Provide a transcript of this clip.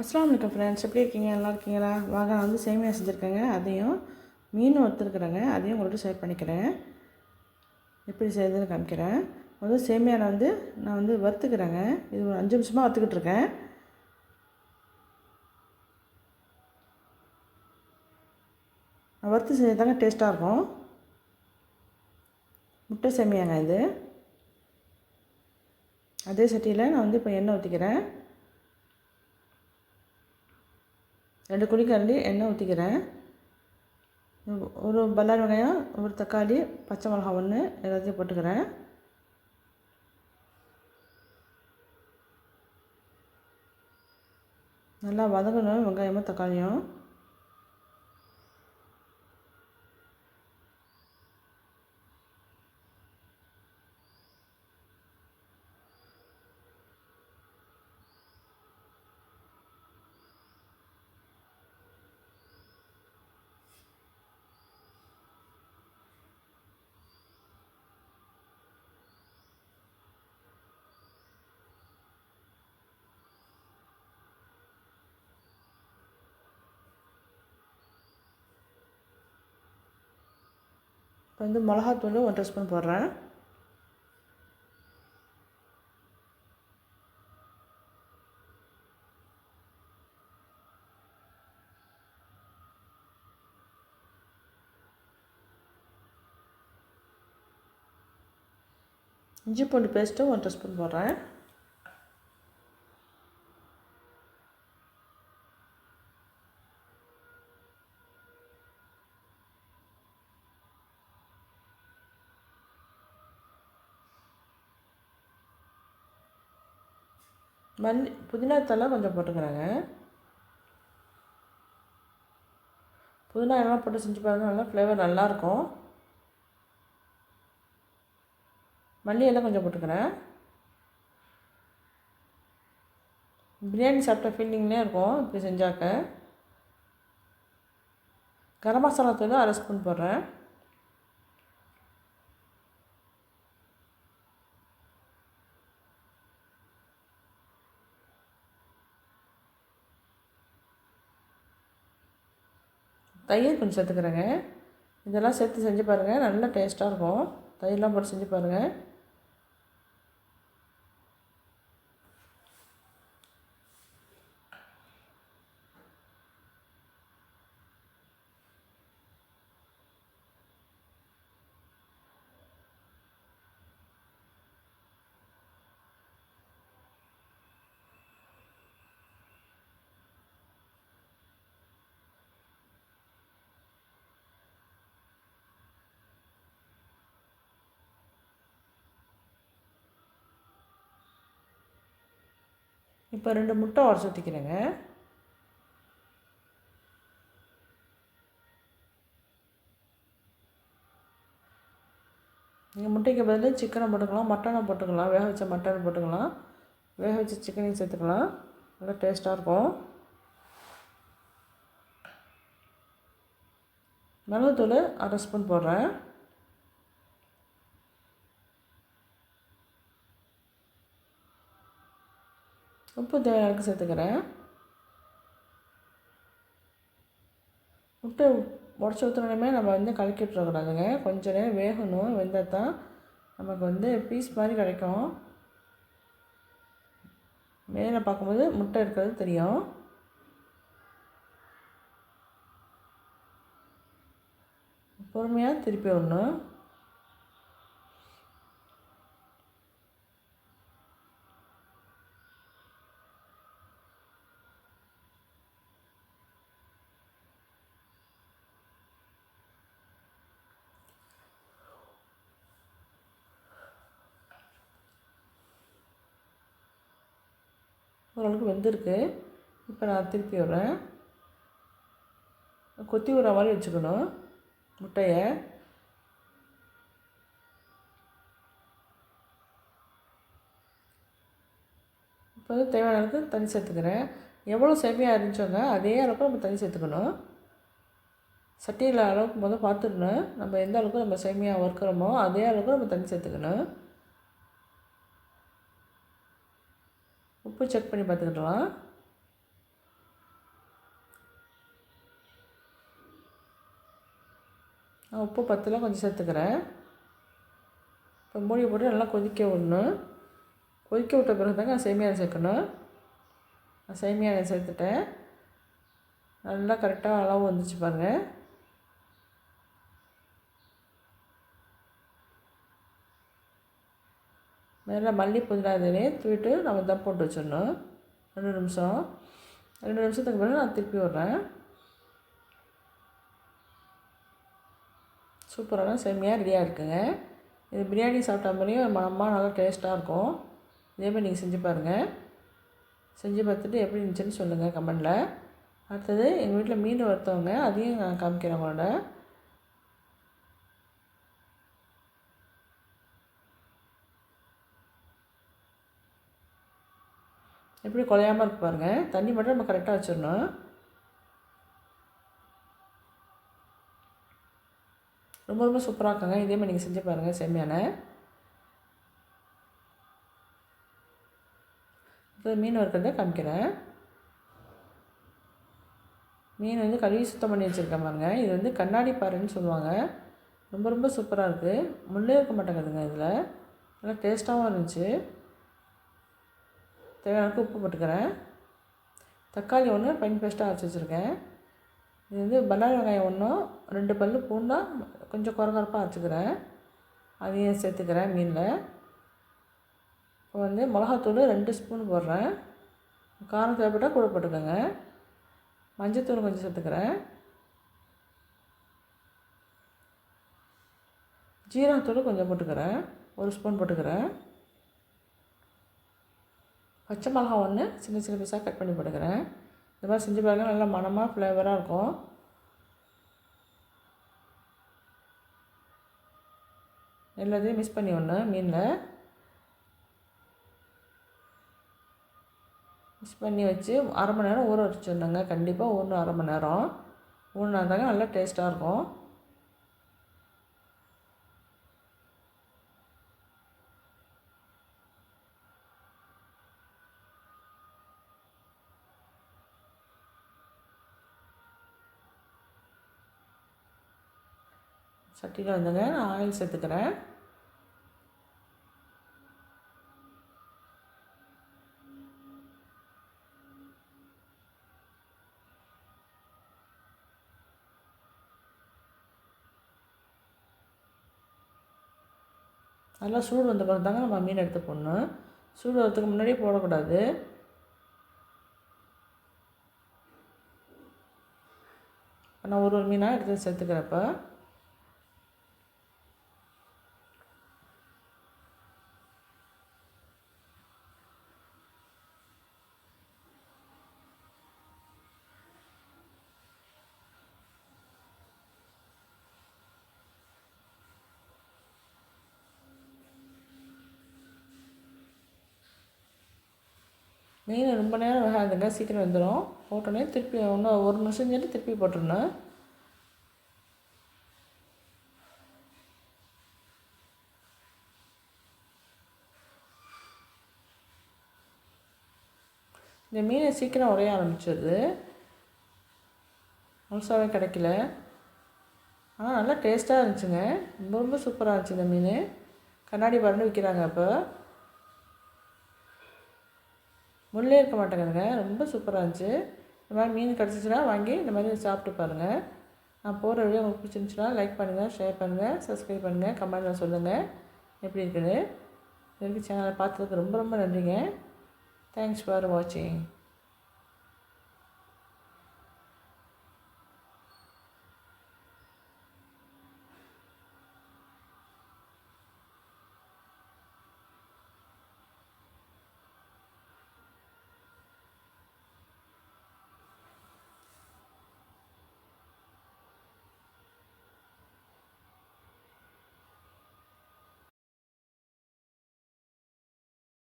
அஸ்லாம் வலைக்கம் ஃப்ரெண்ட்ஸ் எப்படி இருக்கீங்க? நல்லா இருக்கீங்களா? வாங்க நான் வந்து சேமியா செஞ்சுருக்கேங்க. அதையும் மீன் வறுத்துருக்குறேங்க. அதையும் உங்கள்கிட்ட ஷேர் பண்ணிக்கிறேன். எப்படி செய்யுதுன்னு காமிக்கிறேன். முதல்ல சேமியாவில் வந்து நான் வந்து வறுத்துக்கிறேங்க. இது ஒரு அஞ்சு நிமிஷமாக வறுத்துக்கிட்டு இருக்கேன் நான் வறுத்து செஞ்சதாங்க டேஸ்ட்டாக இருக்கும். முட்டை சேமியாங்க இது. அதே சட்டியில் நான் வந்து இப்போ எண்ணெய் ஊற்றிக்கிறேன் ரெண்டு குழிக்கரண்டி எண்ணெய் ஊற்றிக்கிறேன் ஒரு பல்லாரி வெங்காயம் ஒரு தக்காளி பச்சை மிளகா ஒன்று எல்லாத்தையும் போட்டுக்கிறேன். நல்லா வதங்கணும் வெங்காயமும் தக்காளியும். இப்போ வந்து மிளகாத்தூள் ஒன்றரை ஸ்பூன் போடுறேன். இஞ்சி பூண்டு பேஸ்ட்டு ஒன்றரை ஸ்பூன் போடுறேன். மல்லி புதினா தலை கொஞ்சம் போட்டுக்கிறேங்க. புதினா எல்லாம் போட்டு செஞ்சு பாருங்கள் நல்லா ஃப்ளேவர் நல்லாயிருக்கும் மல்லி எல்லாம் கொஞ்சம் போட்டுக்கிறேன். பிரியாணி சாப்பிட்ட ஃபீலிங்லேயே இருக்கும் இப்படி செஞ்சாக்க. கரம் மசாலா தூள் அரை ஸ்பூன் போடுறேன். தயிர் கொஞ்சம் சேர்த்துக்கிறேங்க. இதெல்லாம் சேர்த்து செஞ்சு பாருங்கள் நல்லா டேஸ்ட்டாக இருக்கும். தயிர்லாம் போட்டு செஞ்சு பாருங்கள் இப்போ ரெண்டு முட்டை உடச்சி ஊற்றிக்கிறேங்க நீங்கள் முட்டைக்கு பதில் சிக்கனை போட்டுக்கலாம் மட்டனை போட்டுக்கலாம் வேக வச்ச மட்டனை போட்டுக்கலாம். வேக வச்ச சிக்கனையும் சேர்த்துக்கலாம். நல்லா டேஸ்ட்டாக இருக்கும். மிளகுத்தூள் அரை ஸ்பூன் போடுறேன். உப்பு தேவையான சேர்த்துக்கிறேன். முட்டை உடச்சி ஊற்றுனோடனே நம்ம வந்து கலக்கி விட்டுறக்கூடாதுங்க. கொஞ்ச நேரம் வேகணும் வெந்தால் தான் நமக்கு வந்து பீஸ் மாதிரி கிடைக்கும். மேலே பார்க்கும்போது முட்டை இருக்கிறது தெரியும். பொறுமையாக திருப்பி விடணும். ஓரளவுக்கு வெந்திருக்கு. இப்போ நான் திருப்பி விட்றேன். கொத்தி விடுற மாதிரி வச்சுக்கணும். முட்டையை. இப்போ வந்து தேவையான அளவுக்கு தண்ணி சேர்த்துக்கிறேன். எவ்வளோ செமையாக இருந்துச்சோங்க அதே அளவுக்கு நம்ம தண்ணி சேர்த்துக்கணும். சட்டியில் அளவுக்கு முதல் பார்த்துடணும். நம்ம எந்த அளவுக்கு நம்ம சேமியாக வறுக்கிறோமோ அதே அளவுக்கு நம்ம தண்ணி சேர்த்துக்கணும். உப்பு செக் பண்ணி பார்த்துக்கிடலாம் நான் உப்பு பத்தெல்லாம் கொஞ்சம் சேர்த்துக்கிறேன். இப்போ மூடி போட்டு நல்லா கொதிக்க விடணும். கொதிக்க விட்ட பிறகு தாங்க நான் சேமியா சேர்க்கணும். நான் சேமியா சேர்த்துட்டேன். நல்லா கரெக்டாக அளவு வந்துச்சு பாருங்கள் மேலே மல்லி புதினா தூவிட்டு நம்ம தம் போட்டு வச்சிடணும். ரெண்டு நிமிஷம். ரெண்டு நிமிஷத்துக்கு பிறகு நான் திருப்பி விட்றேன். சூப்பரான செம்மையாக ரெடியாக இருக்குங்க. இது பிரியாணி சாப்பிட்ட மாதிரியும் மனமாக நல்லா டேஸ்ட்டாக இருக்கும். இதேமாதிரி நீங்கள் செஞ்சு பாருங்கள் செஞ்சு பார்த்துட்டு எப்படி இருந்துச்சுன்னு சொல்லுங்கள் கமெண்டில். அடுத்தது எங்கள் வீட்டில் மீன் வறுத்தவங்க அதையும் நான் காமிக்கிறேன் உங்களோட. எப்படி குலையாமல் இருக்கு பாருங்கள் தண்ணி மட்டும் நம்ம கரெக்டாக வச்சிடணும் ரொம்ப ரொம்ப சூப்பராக இருக்குங்க. இதே மாதிரி நீங்கள் செஞ்சு பாருங்கள் செம்மையான. இப்போ மீன் வறுக்கிறத காமிக்கிறேன். மீன் வந்து கழுவி சுத்தம் பண்ணி வச்சுருக்கேன் பாருங்க. இது வந்து கண்ணாடி பாறைன்னு சொல்லுவாங்க. ரொம்ப ரொம்ப சூப்பராக இருக்குது முள்ளே இருக்க மாட்டேங்குதுங்க இதில். நல்லா டேஸ்ட்டாகவும் இருந்துச்சு. தேவையான உப்பு போட்டுக்கிறேன். தக்காளி ஒன்று பைன் பேஸ்ட்டாக அரைச்சி வச்சுருக்கேன். இது வந்து பல்லாரி வெங்காயம் ஒன்றும் ரெண்டு பல் பூண்டாக கொஞ்சம் குறகுறப்பாக அரைச்சிக்கிறேன். அதையும் சேர்த்துக்கிறேன் மீனில். இப்போ வந்து மிளகாத்தூள் ரெண்டு ஸ்பூன் போடுறேன். காரம் தேவைப்பட்டால் கூட போட்டுக்கோங்க. மஞ்சத்தூள் கொஞ்சம் சேர்த்துக்கிறேன். ஜீரகத்தூள் கொஞ்சம் போட்டுக்கிறேன். ஒரு ஸ்பூன் போட்டுக்கிறேன். பச்சை மிளகா ஒன்று சின்ன சின்ன பீஸாக கட் பண்ணி போட்டுக்கிறேன். இந்த மாதிரி செஞ்சு பாருங்கள் நல்லா மனமாக ஃப்ளேவராக இருக்கும். எல்லாத்தையும் மிஸ் பண்ணி ஒன்று மீனில். மிக்ஸ் பண்ணி வச்சு அரை மணி நேரம் ஊற வச்சுருந்தேங்க கண்டிப்பாக ஊறணும் அரை மணி நேரம். ஊறினா தாங்க நல்லா டேஸ்ட்டாக இருக்கும். சட்டியில் வந்துங்க நான் ஆயில் சேர்த்துக்கிறேன். நல்லா சூடு வந்த பிறகு தாங்க நம்ம மீன் எடுத்து போடணும். சூடு வரதுக்கு முன்னாடியே போடக்கூடாது. நான் ஒரு ஒரு மீனாக எடுத்து சேர்த்துக்கிறப்ப மீன் ரொம்ப நேரம் வேகாதுங்க சீக்கிரம் வந்துடும் போட்டோன்னே திருப்பி இன்னும் ஒரு நிமிஷம் செஞ்சுட்டு திருப்பி போட்டுருணும் இந்த மீனை சீக்கிரம் உரைய ஆரம்பிச்சிடுது முழுசாகவே கிடைக்கல. ஆனால் நல்லா டேஸ்ட்டாக இருந்துச்சுங்க. ரொம்ப ரொம்ப சூப்பராக இருந்துச்சு இந்த மீன். கண்ணாடி பறந்து விற்கிறாங்க அப்போ. முள்ளே இருக்க மாட்டேங்குதுங்க. ரொம்ப சூப்பராக இருந்துச்சு. இந்த மாதிரி மீன் கிடச்சிச்சின்னா வாங்கி இந்த மாதிரி சாப்பிட்டு பாருங்கள் நான் போகிற வீடியோ உங்களுக்கு பிடிச்சிருந்துச்சுன்னா லைக் பண்ணுங்கள் ஷேர் பண்ணுங்கள் சப்ஸ்கிரைப் பண்ணுங்கள் கமெண்ட்டில் சொல்லுங்கள் எப்படி இருக்குன்னு. இதுவரைக்கும் சேனலை பார்த்ததுக்கு ரொம்ப ரொம்ப நன்றிங்க. தேங்க்ஸ் ஃபார் வாட்சிங்